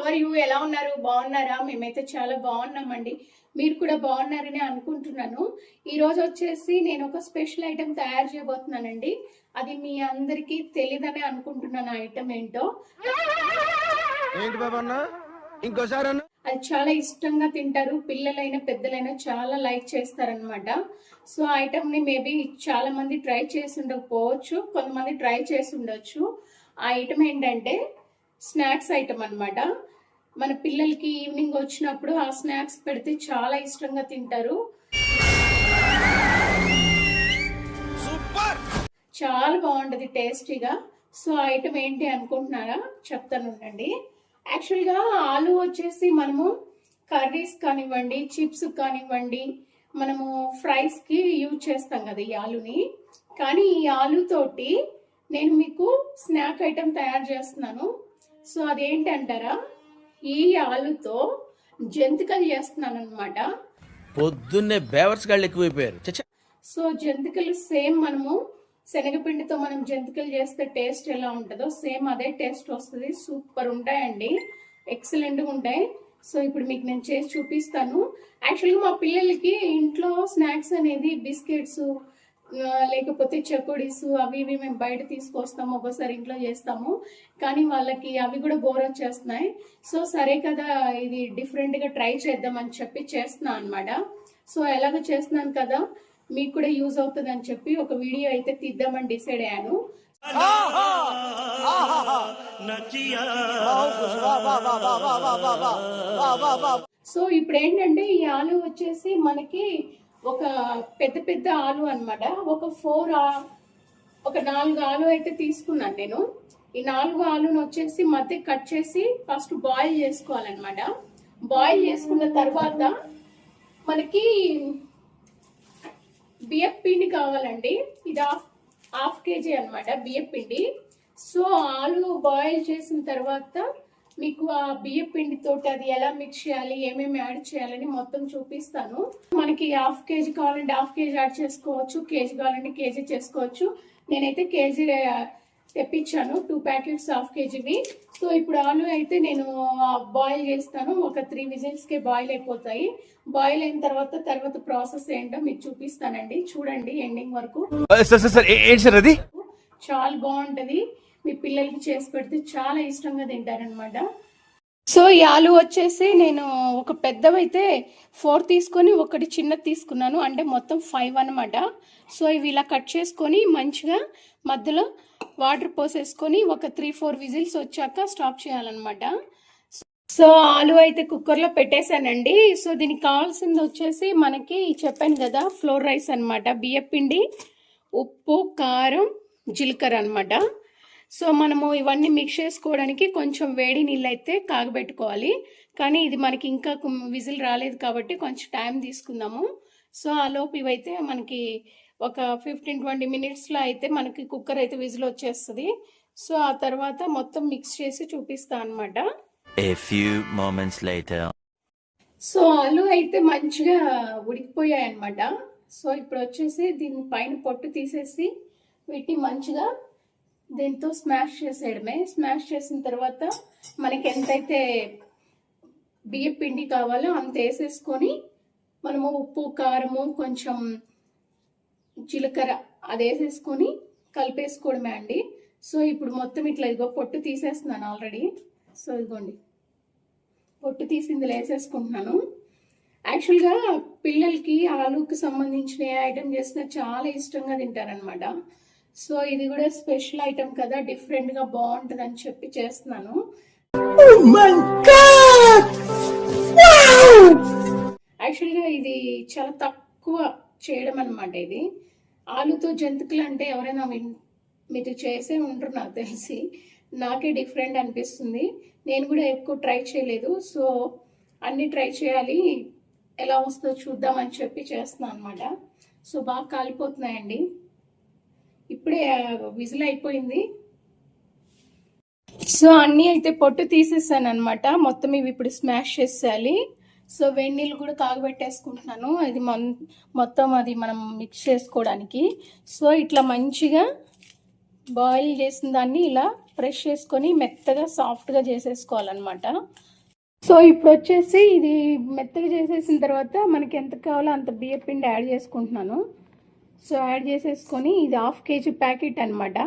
How are you ఎలా ఉన్నారు? బాగున్నారా? మేమైతే చాలా బాగున్నామండి. మీరు కూడా బాగున్నారని అనుకుంటున్నాను. ఈ రోజు వచ్చేసి నేను ఒక స్పెషల్ ఐటెం తయారు చేయబోతున్నానండి. అది మీ అందరికీ తెలియదని అనుకుంటున్నాను ఆ ఐటెం ఏంటో. ఇంకోసారి అది చాలా ఇష్టంగా తింటారు. పిల్లలైనా పెద్దలైనా చాలా లైక్ చేస్తారనమాట సో ఆ ఐటమ్ని మేబీ చాలా మంది ట్రై చేసి ఉండకపోవచ్చు. కొంతమంది ట్రై చేసి ఉండొచ్చు. ఆ ఐటమ్ ఏంటంటే స్నాక్స్ ఐటమ్ అన్నమాట. మన పిల్లలకి ఈవినింగ్ వచ్చినప్పుడు ఆ స్నాక్స్ పెడితే చాలా ఇష్టంగా తింటారు. చాలా బాగుంటుంది టేస్టీగా. సో ఆ ఐటమ్ ఏంటి అనుకుంటున్నారా? చెప్తాను ఉండండి. యాక్చువల్గా ఆలు వచ్చేసి మనము కర్రీస్ కానివ్వండి చిప్స్ కానివ్వండి మనము ఫ్రైస్కి యూజ్ చేస్తాం కదా ఈ ఆలుని. కానీ ఈ ఆలుతోటి నేను మీకు స్నాక్ ఐటమ్ తయారు చేస్తున్నాను. సో అదేంటి అంటారా? ఈ ఆలుతో జంతికలు చేస్తున్నాను అనమాట పొద్దున్నే బేవర్స్ గాళ్ళు ఎక్కువైపోయారు. సో జంతికలు సేమ్ మనము శనగపిండితో మనం జంతికలు చేస్తే టేస్ట్ ఎలా ఉంటుందో సేమ్ అదే టేస్ట్ వస్తుంది. సూపర్ ఉంటాయండి. ఎక్సలెంట్గా ఉంటాయి. సో ఇప్పుడు మీకు నేను చేసి చూపిస్తాను. యాక్చువల్గా మా పిల్లలకి ఇంట్లో స్నాక్స్ అనేది బిస్కెట్స్ లేకపోతే చకోడీస్ అవి ఇవి మేము బయట తీసుకొస్తాము ఒకసారి ఇంట్లో చేస్తాము. కానీ వాళ్ళకి అవి కూడా బోర్ వచ్చేస్తున్నాయి. సో సరే కదా ఇది డిఫరెంట్గా ట్రై చేద్దామని చెప్పి చేస్తున్నాను అనమాట సో ఎలాగో చేస్తున్నాను కదా మీకు కూడా యూజ్ అవుతుంది అని చెప్పి ఒక వీడియో అయితే తీద్దామని డిసైడ్ అయ్యాను. సో ఇప్పుడు ఏంటంటే ఈ ఆలు వచ్చేసి మనకి ఒక పెద్ద పెద్ద ఆలు అనమాట ఒక ఫోర్ ఒక నాలుగు ఆలు అయితే తీసుకున్నాను నేను. ఈ నాలుగు ఆలును వచ్చేసి మధ్య కట్ చేసి ఫస్ట్ బాయిల్ చేసుకోవాలన్నమాట. బాయిల్ చేసుకున్న తర్వాత మనకి బియ్యం పిండి కావాలండి. ఇది హాఫ్ హాఫ్ కేజీ అనమాట బియ్యం పిండి. సో ఆలు బాయిల్ చేసిన తర్వాత మీకు ఆ బియ్యం పిండి తోటి అది ఎలా మిక్స్ చేయాలి ఏమేమి యాడ్ చేయాలని మొత్తం చూపిస్తాను. మనకి హాఫ్ కేజీ కావాలంటే హాఫ్ కేజీ యాడ్ చేసుకోవచ్చు కేజీ కావాలంటే కేజీ చేసుకోవచ్చు. నేనైతే కేజీ తెప్పించాను టూ ప్యాకెట్స్ హాఫ్ కేజీవి సో ఇప్పుడు ఆలు అయితే నేను బాయిల్ చేస్తాను. ఒక త్రీ విజిల్స్కే బాయిల్ అయిపోతాయి. బాయిల్ అయిన తర్వాత తర్వాత ప్రాసెస్ ఏంటో మీకు చూపిస్తానండి. చూడండి ఎండింగ్ వరకు. చాలా బాగుంటది. మీ పిల్లలకి చేసి పెడితే చాలా ఇష్టంగా తింటారనమాట సో ఈ ఆలు వచ్చేసి నేను ఒక పెద్దవైతే ఫోర్ తీసుకొని ఒకటి చిన్నది తీసుకున్నాను. అంటే మొత్తం ఫైవ్ అనమాట సో ఇవి ఇలా కట్ చేసుకొని మంచిగా మధ్యలో వాటర్ పోసేసుకొని ఒక త్రీ ఫోర్ విజిల్స్ వచ్చాక స్టాప్ చేయాలన్నమాట. సో ఆలు అయితే కుక్కర్లో పెట్టేశానండి. సో దీనికి కావాల్సింది వచ్చేసి మనకి చెప్పాను కదా ఫ్లోర్ రైస్ అనమాట బియ్యపిండి ఉప్పు కారం జీలకర్ర అనమాట సో మనము ఇవన్నీ మిక్స్ చేసుకోవడానికి కొంచెం వేడి నీళ్ళు అయితే కాగబెట్టుకోవాలి. కానీ ఇది మనకి ఇంకా విజిల్ రాలేదు కాబట్టి కొంచెం టైం తీసుకుందాము. సో ఆ లోపు ఇవైతే మనకి ఒక ఫిఫ్టీన్ ట్వంటీ మినిట్స్లో అయితే మనకి కుక్కర్ అయితే విజిల్ వచ్చేస్తుంది. సో ఆ తర్వాత మొత్తం మిక్స్ చేసి చూపిస్తా అనమాట. సో ఆలు అయితే మంచిగా ఉడికిపోయాయి అనమాట సో ఇప్పుడు వచ్చేసి దీని పైన పొట్టు తీసేసి వీటిని మంచిగా దీంతో స్మాష్ చేసేయడమే. స్మాష్ చేసిన తర్వాత మనకి ఎంతైతే బియ్య పిండి కావాలో అంత వేసేసుకొని మనము ఉప్పు కారము కొంచెం జీలకర్ర అది వేసేసుకొని కలిపేసుకోవడమే అండి. సో ఇప్పుడు మొత్తం ఇట్లా ఇదిగో పొట్టు తీసేస్తున్నాను ఆల్రెడీ. సో ఇదిగోండి. పొట్టు తీసింది వేసేసుకుంటున్నాను. యాక్చువల్గా పిల్లలకి ఆలుకి సంబంధించిన ఏ ఐటెం చేసిన చాలా ఇష్టంగా తింటారనమాట సో ఇది కూడా స్పెషల్ ఐటమ్ కదా డిఫరెంట్గా బాగుంటుంది అని చెప్పి చేస్తున్నాను. యాక్చువల్గా ఇది చాలా తక్కువ చేయడం అనమాట ఇది. ఆలుతో జంతికలు అంటే ఎవరైనా మీరు చేసే ఉంటారు నాకు తెలిసి నాకే డిఫరెంట్ అనిపిస్తుంది. నేను కూడా ఎక్కువ ట్రై చేయలేదు. సో అన్ని ట్రై చేయాలి. ఎలా వస్తుందో చూద్దామని చెప్పి చేస్తున్నాను అనమాట సో బాగా కాలిపోతున్నాయండి. ఇప్పుడే విజిల్ అయిపోయింది సో అన్నీ అయితే పొట్టు తీసేసాను అనమాట మొత్తం ఇవి ఇప్పుడు స్మాష్ చేసేయాలి. సో వేడి నీళ్ళు కూడా కాగబెట్టేసుకుంటున్నాను. అది మొత్తం అది మనం మిక్స్ చేసుకోవడానికి. సో ఇట్లా మంచిగా బాయిల్ చేసిన దాన్ని ఇలా ఫ్రెష్ చేసుకొని మెత్తగా సాఫ్ట్గా చేసేసుకోవాలన్నమాట. సో ఇప్పుడు వచ్చేసి ఇది మెత్తగా చేసేసిన తర్వాత మనకి ఎంత కావాలో అంత బియ్య పిండి యాడ్ చేసుకుంటున్నాను. సో యాడ్ చేసేసుకొని ఇది హాఫ్ కేజీ ప్యాకెట్ అనమాట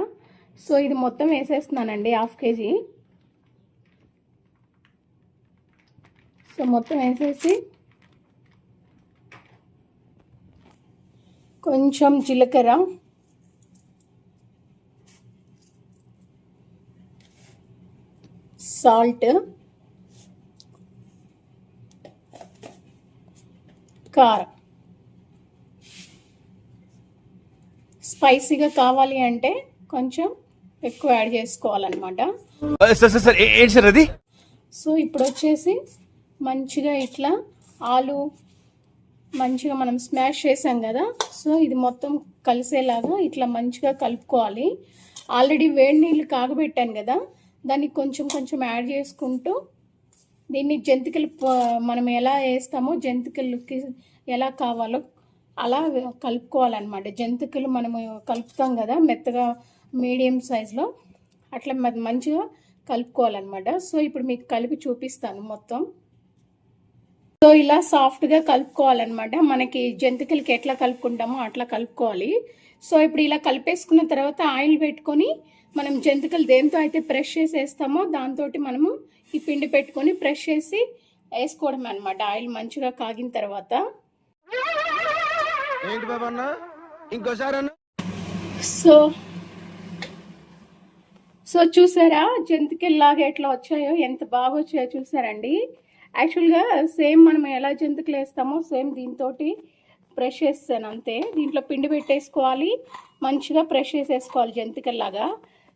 సో ఇది మొత్తం వేసేస్తున్నానండి హాఫ్ కేజీ. సో మొత్తం వేసేసి కొంచెం జీలకర్ర. సాల్ట్. కారం. స్పైసీగా కావాలి అంటే కొంచెం ఎక్కువ యాడ్ చేసుకోవాలన్నమాట. సో ఇప్పుడు వచ్చేసి మంచిగా ఇట్లా ఆలు మంచిగా మనం స్మాష్ చేసాం కదా సో ఇది మొత్తం కలిసేలాగా ఇట్లా మంచిగా కలుపుకోవాలి. ఆల్రెడీ వేడి నీళ్ళు కాగబెట్టాను కదా దాన్ని కొంచెం కొంచెం యాడ్ చేసుకుంటూ దీన్ని జంతికలు మనం ఎలా వేస్తామో జంతికలకి ఎలా కావాలో అలా కలుపుకోవాలన్నమాట. జంతికలు మనము కలుపుతాం కదా మెత్తగా మీడియం సైజులో. అట్లా మంచిగా కలుపుకోవాలన్నమాట. సో ఇప్పుడు మీకు కలిపి చూపిస్తాను మొత్తం. సో ఇలా సాఫ్ట్గా కలుపుకోవాలన్నమాట. మనకి జంతికలకి ఎట్లా కలుపుకుంటామో అట్లా కలుపుకోవాలి. సో ఇప్పుడు ఇలా కలిపేసుకున్న తర్వాత ఆయిల్ పెట్టుకొని మనం జంతికలు దేంతో అయితే ప్రెష్ చేసి వేస్తామో దాంతో మనము ఈ పిండి పెట్టుకొని ప్రెష్ చేసి వేసుకోవడం అనమాట ఆయిల్ మంచిగా కాగిన తర్వాత. ఏంటి బాబు అన్న? ఇంకోసారి అన్న? సో సో చూసారా జంతికల్లాగా ఎట్లా వచ్చాయో? ఎంత బాగా వచ్చాయో చూసారండి. యాక్చువల్గా సేమ్ మనం ఎలా జంతికలు వేస్తామో సేమ్ దీంతో ప్రెష్ చేస్తాను అంతే. దీంట్లో పిండి పెట్టేసుకోవాలి. మంచిగా ప్రెష్ చేసేసుకోవాలి జంతికల్లాగా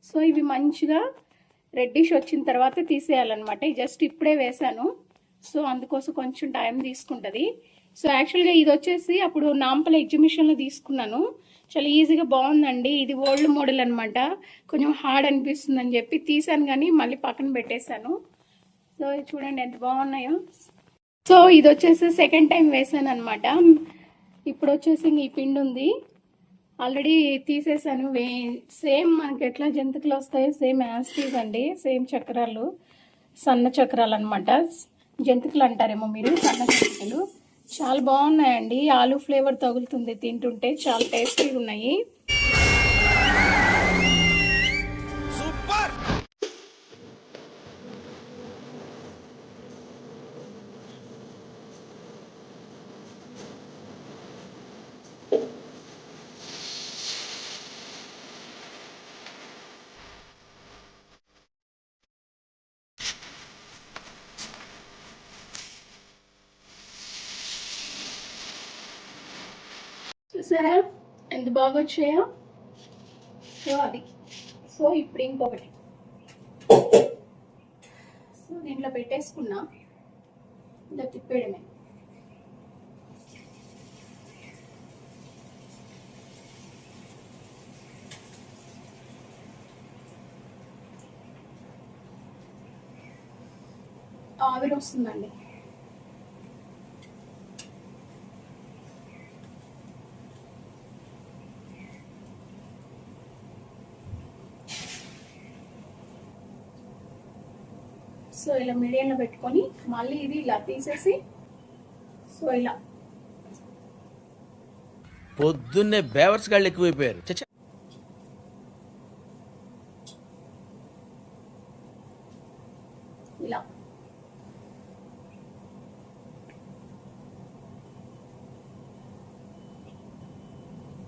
సో ఇవి మంచిగా రెడ్డిష్ వచ్చిన తర్వాత తీసేయాలన్నమాట. జస్ట్ ఇప్పుడే వేసాను సో అందుకోసం కొంచెం టైం తీసుకుంటుంది. సో యాక్చువల్గా ఇది వచ్చేసి అప్పుడు నాంపల ఎగ్జిబిషన్లో తీసుకున్నాను. చాలా ఈజీగా బాగుందండి. ఇది ఓల్డ్ మోడల్ అనమాట కొంచెం హార్డ్ అనిపిస్తుంది అని చెప్పి తీసాను కానీ మళ్ళీ పక్కన పెట్టేశాను. సో ఇది చూడండి ఎంత బాగున్నాయో. సో ఇది వచ్చేసి సెకండ్ టైం వేసాను అనమాట ఇప్పుడు వచ్చేసి ఇంక ఈ పిండి ఉంది. ఆల్రెడీ తీసేసాను. వే సేమ్ మనకి ఎట్లా జంతికలు వస్తాయో సేమ్ యాస్టీస్ అండి. సేమ్ చక్రాలు. సన్న చక్రాలు అనమాట జంతికలు అంటారేమో మీరు సన్న జంతికలు. చాలా బాగున్నాయండి. ఆలు ఫ్లేవర్ తగులుతుంది తింటుంటే. చాలా టేస్టీగా ఉన్నాయి. చూసారా ఎంత బాగా వచ్చాయో సో అది. సో ఇప్పుడు ఇంకొకటి. సో దీంట్లో పెట్టేసుకున్నా. ఇంకా తిప్పేయడమే. ఆవిరి వస్తుందండి. సో ఇలా మీడియంలో పెట్టుకొని మళ్ళీ ఇది ఇలా తీసేసి సో ఇలా. పొద్దున్నే బేవర్స్ గాళ్ళు ఎక్కువైపోయారు. ఇలా.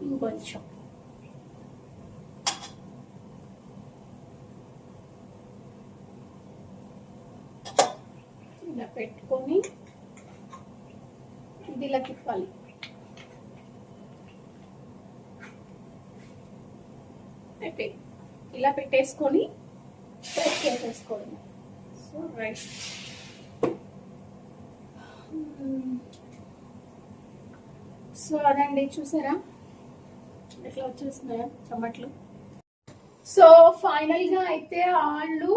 ఇంకొంచెం. పెట్టుకొని ఇది ఇలా తిప్పాలి. అయితే ఇలా పెట్టేసుకొని ప్రెస్ చేసేసుకోవడం సో రైట్. సో అదండి చూసారా? ఎట్లా వచ్చేస్తున్నాయా చెమట్లు. సో ఫైనల్గా అయితే ఆళ్ళు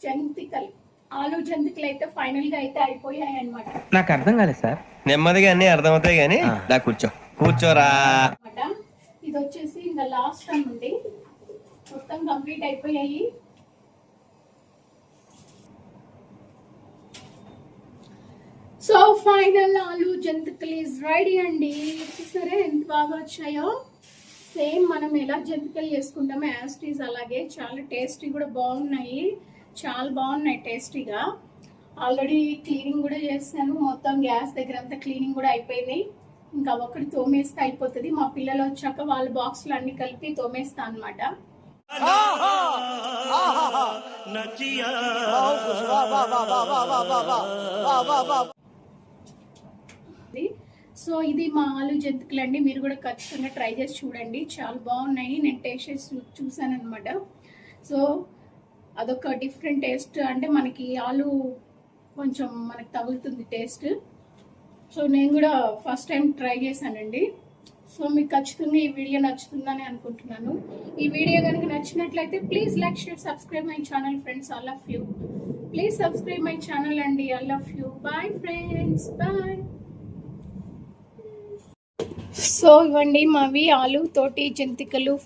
జంతికలు. ఆలు జంతికలు అయితే ఫైనల్గా అయితే అయిపోయాయి అనమాట నాకు అర్థం కాలేదు సార్. నెమ్మదిగా అన్ని అర్థమవుతాయి కానీ దా కూర్చో. కూర్చోరా. ఇది వచ్చేసి ఇంకా లాస్ట్ టైం ఉంది. మొత్తం కంప్లీట్ అయిపోయాయి. సో ఫైనల్ ఆలు జంతికలు ఈజ్ రెడీ అండి. చూసారా ఎంత బాగా వచ్చాయో? సేమ్ మనం ఎలా జంతికలు చేసుకుంటామో యాస్టీస్ అలాగే చాలా టేస్టీ కూడా బాగున్నాయి. చాలా బాగున్నాయి టేస్టీగా. ఆల్రెడీ క్లీనింగ్ కూడా చేస్తాను మొత్తం గ్యాస్ దగ్గర అంతా క్లీనింగ్ కూడా అయిపోయింది. ఇంకా ఒకటి తోమేస్తే అయిపోతుంది. మా పిల్లలు వచ్చాక వాళ్ళ బాక్సులు అన్ని కలిపి తోమేస్తా అనమాట సో ఇది మా ఆలు జంతికలు అండి మీరు కూడా ఖచ్చితంగా ట్రై చేసి చూడండి. చాలా బాగున్నాయి. నేను టేస్ట్ చేసి చూసాను అనమాట సో అదొక డిఫరెంట్ టేస్ట్ అంటే మనకి ఆలు కొంచెం మనకి తగులుతుంది టేస్ట్ సో నేను కూడా ఫస్ట్ టైం ట్రై చేశానండి. సో మీకు ఖచ్చితంగా ఈ వీడియో నచ్చుతుందని అనుకుంటున్నాను. ఈ వీడియో కనుక నచ్చినట్లయితే please like share subscribe my channel friends all of you please subscribe my channel అండి all of you bye friends bye so ఇవ్వండి మావి ఆలు తోటి జంతికలు.